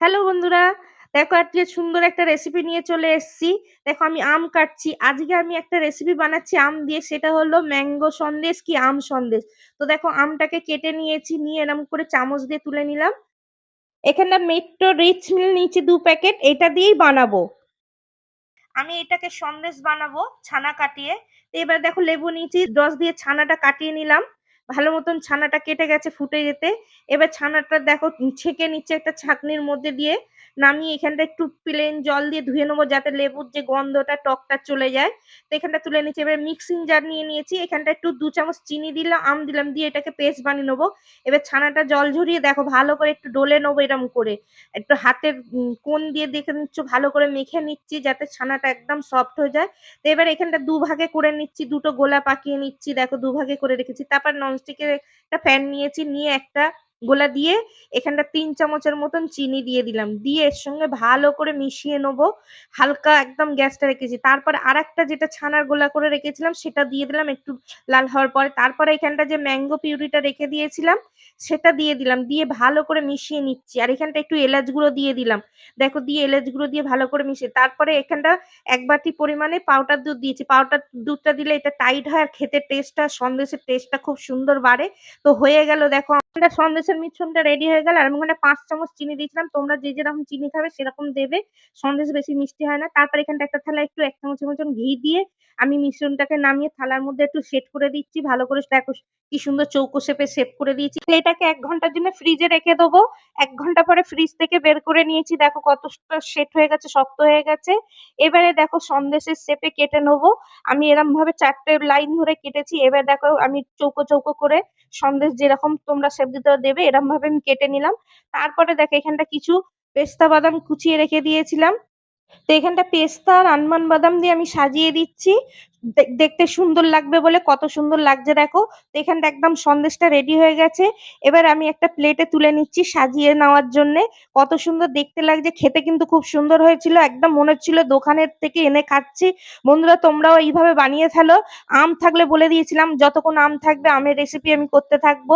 Hello বন্ধুরা, দেখো আজকে সুন্দর একটা রেসিপি নিয়ে চলে এসেছি। দেখো আমি আম কাটছি। আজকে আমি একটা রেসিপি বানাচ্ছি আম দিয়ে, সেটা হলো ম্যাঙ্গো সন্দেশ কি আম সন্দেশ। তো দেখো আমটাকে কেটে নিয়েছি, নিয়ে এরকম করে চামচ দিয়ে তুলে নিলাম। এখানে মেট্রো রিচ মিল নিচে দু প্যাকেট এটা দিয়েই বানাবো। আমি এটাকে সন্দেশ বানাবো ছানা কাটিয়ে। এবার দেখো লেবু নিয়েছি, রস দিয়ে ছানাটা কাটিয়ে নিলাম। ভালো মতন ছানাটা কেটে গেছে ফুটে যেতে এবার ছানাটা দেখো, ছেঁকে নিচ্ছে একটা ছাঁকনির মধ্যে দিয়ে। নামিয়ে এখানটা একটু প্লেন জল দিয়ে ধুয়ে নেব, যাতে লেবুর যে গন্ধটা, টকটা চলে যায়। তো এখানটা তুলে নিচ্ছি। এবার মিক্সিং জার নিয়ে নিয়েছি। এখানটা একটু দু চামচ চিনি দিলাম, আম দিলাম, দিয়ে এটাকে পেস্ট বানিয়ে নেব। এবার ছানাটা জল ঝরিয়ে দেখো, ভালো করে একটু ডলে নেব এরম করে। একটু হাতের কোন দিয়ে দেখে নিচ্ছ, ভালো করে মেখে নিচ্ছি, যাতে ছানাটা একদম সফট হয়ে যায়। তো এবার এখানটা দু ভাগে করে নিচ্ছি, দুটো গোলা পাকিয়ে নিচ্ছি, দেখো দু ভাগে করে রেখেছি। তারপর ননস্টিকের একটা প্যান নিয়েছি, নিয়ে একটা গোলা দিয়ে এখানটা তিন চামচের মতন চিনি দিয়ে দিলাম। দিয়ে এর সঙ্গে ভালো করে মিশিয়ে নেব। হালকা একদম গ্যাসটা রেখেছি। তারপর আর একটা যেটা ছানার গোলা করে রেখেছিলাম, সেটা দিয়ে দিলাম একটু লাল হওয়ার পরে। তারপরে এখানটা যে ম্যাঙ্গো পিউরিটা রেখে দিয়েছিলাম, সেটা দিয়ে দিলাম। দিয়ে ভালো করে মিশিয়ে নিচ্ছি। আর এখানটা একটু এলাচ গুঁড়ো দিয়ে দিলাম। দেখো, দিয়ে এলাচ গুঁড়ো দিয়ে ভালো করে মিশিয়ে তারপরে এখানটা এক বাটি পরিমাণে পাউডার দুধ দিয়েছি। পাউডার দুধটা দিলে এটা টাইট হয় আর খেতে টেস্টটা, সন্দেশের টেস্টটা খুব সুন্দর বাড়ে। তো হয়ে গেল, দেখো আমরা সন্দেশের মিশ্রণটা রেডি হয়ে গেল। আর আমি ওখানে পাঁচ চামচ চিনি দিয়েছিলাম। তোমরা যে যেরকম চিনি খাবে সেরকম দেবে। সন্দেশ বেশি মিষ্টি হয় না। তারপর এখানটা একটা থালা একটু এক চামচের মতন ঘি দিয়ে আমি মিশ্রণটাকে নামিয়ে থালার মধ্যে একটু সেট করে দিচ্ছি। ভালো করে দেখো কি সুন্দর চৌকো শেপে সেট করে দিয়েছি। এটাকে এক ঘণ্টার জন্য ফ্রিজে রেখে দেবো। এক ঘণ্টা পরে ফ্রিজ থেকে বের করে নিয়েছি। দেখো কতটা সেট হয়ে গেছে, শক্ত হয়ে গেছে। এবারে দেখো সন্দেশের শেপে কেটে নেব। আমি এরম ভাবে চারটে লাইন ধরে কেটেছি। এবার দেখো আমি চৌকো চৌকো করে সন্দেশ যেরকম তোমরা শেপ দিতে দেবে এরম ভাবে আমি কেটে নিলাম। তারপরে দেখো, এখানটা কিছু পেস্তা বাদাম কুচিয়ে রেখে দিয়েছিলাম। তো এখানটা পেস্তা আর আনমান বাদাম দিয়ে আমি সাজিয়ে দিচ্ছি। দেখতে সুন্দর লাগবে বলে কত সুন্দর লাগছে দেখো। তো এখানটা একদম সন্দেশটা রেডি হয়ে গেছে। এবার আমি একটা প্লেটে তুলে নিচ্ছি সাজিয়ে নেওয়ার জন্যে। কত সুন্দর দেখতে লাগছে, খেতে কিন্তু খুব সুন্দর হয়েছিল। একদম মনে হচ্ছিল দোকানের থেকে এনে খাচ্ছি। বন্ধুরা, তোমরাও এইভাবে বানিয়ে ফেলো। আম থাকলে বলে দিয়েছিলাম, যতক্ষণ আম থাকবে আমের রেসিপি আমি করতে থাকব।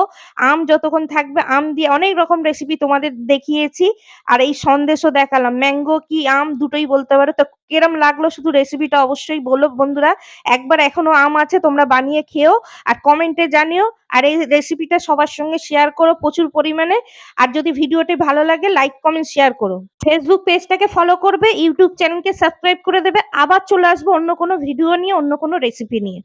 আম যতক্ষণ থাকবে, আম দিয়ে অনেক রকম রেসিপি তোমাদের দেখিয়েছি। আর এই সন্দেশও দেখালাম। ম্যাঙ্গো কি আম দুটোই বলতে পারো। তো কিরম লাগল শুধু রেসিপিটা অবশ্যই বলো বন্ধুরা। একবার এখনও আম আছে, তোমরা বানিয়ে খেও আর কমেন্টে জানিও। আর এই রেসিপিটা সবার সঙ্গে শেয়ার করো প্রচুর পরিমাণে। আর যদি ভিডিওটি ভালো লাগে লাইক কমেন্ট শেয়ার করো। ফেসবুক পেজটাকে ফলো করবে ইউটিউব চ্যানেলকে সাবস্ক্রাইব করে দেবে। আবার চলে আসব অন্য কোনো ভিডিও নিয়ে, অন্য কোনো রেসিপি নিয়ে।